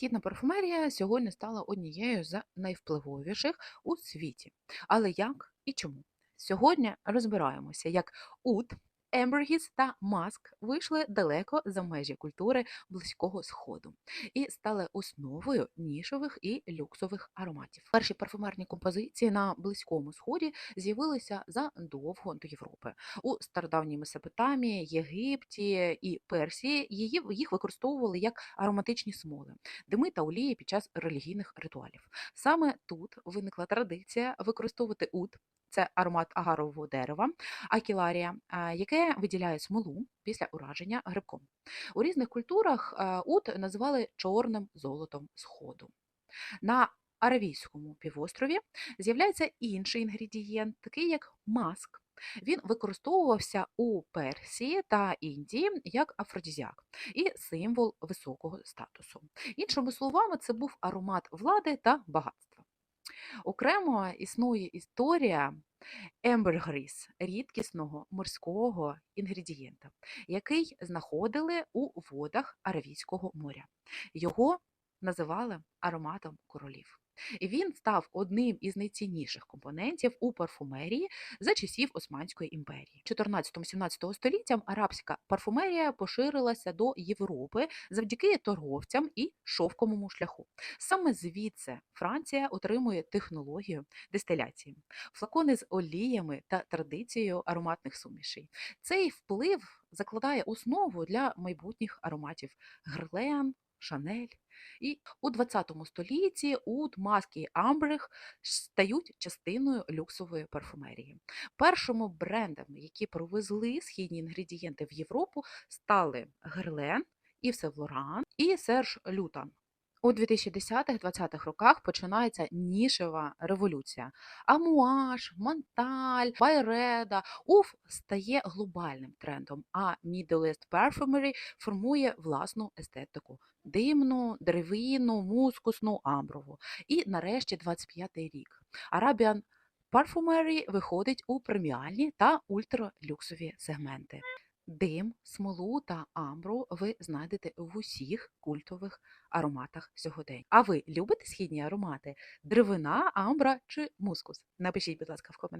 Східна парфумерія сьогодні стала однією з найвпливовіших у світі. Але як і чому? Сьогодні розбираємося, як Ут, Ембергіс та Маск вийшли далеко за межі культури Близького Сходу і стали основою нішових і люксових ароматів. Перші парфумерні композиції на Близькому Сході з'явилися задовго до Європи. У стародавній Месопотамії, Єгипті і Персії її, їх використовували як ароматичні смоли, дими та олії під час релігійних ритуалів. Саме тут виникла традиція використовувати ут. Це аромат агарового дерева, акіларія, яке виділяє смолу після ураження грибком. У різних культурах а, ут називали чорним золотом сходу. На Аравійському півострові з'являється інший інгредієнт, такий як маск. Він використовувався у Персії та Індії як афродізіак і символ високого статусу. Іншими словами, це був аромат влади та багатства. Окремо існує історія ембергріс рідкісного морського інгредієнта, який знаходили у водах Аравійського моря. Його називали ароматом королів. Він став одним із найцінніших компонентів у парфумерії за часів Османської імперії. 14-17 століттям арабська парфумерія поширилася до Європи завдяки торговцям і шовковому шляху. Саме звідси Франція отримує технологію дистиляції, флакони з оліями та традицією ароматних сумішей. Цей вплив закладає основу для майбутніх ароматів Герлен, Шанель. І у 20 столітті уд, маски і амбрих стають частиною люксової парфумерії. Першими брендами, які провезли східні інгредієнти в Європу, стали Герлен, Ів Сен Лоран і Серж Лютан. У 2010-20-х роках починається нішева революція. Амуаш, Монталь, Байреда, Уф стає глобальним трендом, а Middle East Perfumery формує власну естетику димну, деревину, мускусну, амброву. І нарешті 25-й рік. Arabian Parfumery виходить у преміальні та ультралюксові сегменти. Дим, смолу та амбру ви знайдете в усіх культових ароматах сьогодення. А ви любите східні аромати? Деревина, амбра чи мускус? Напишіть, будь ласка, в коментарях.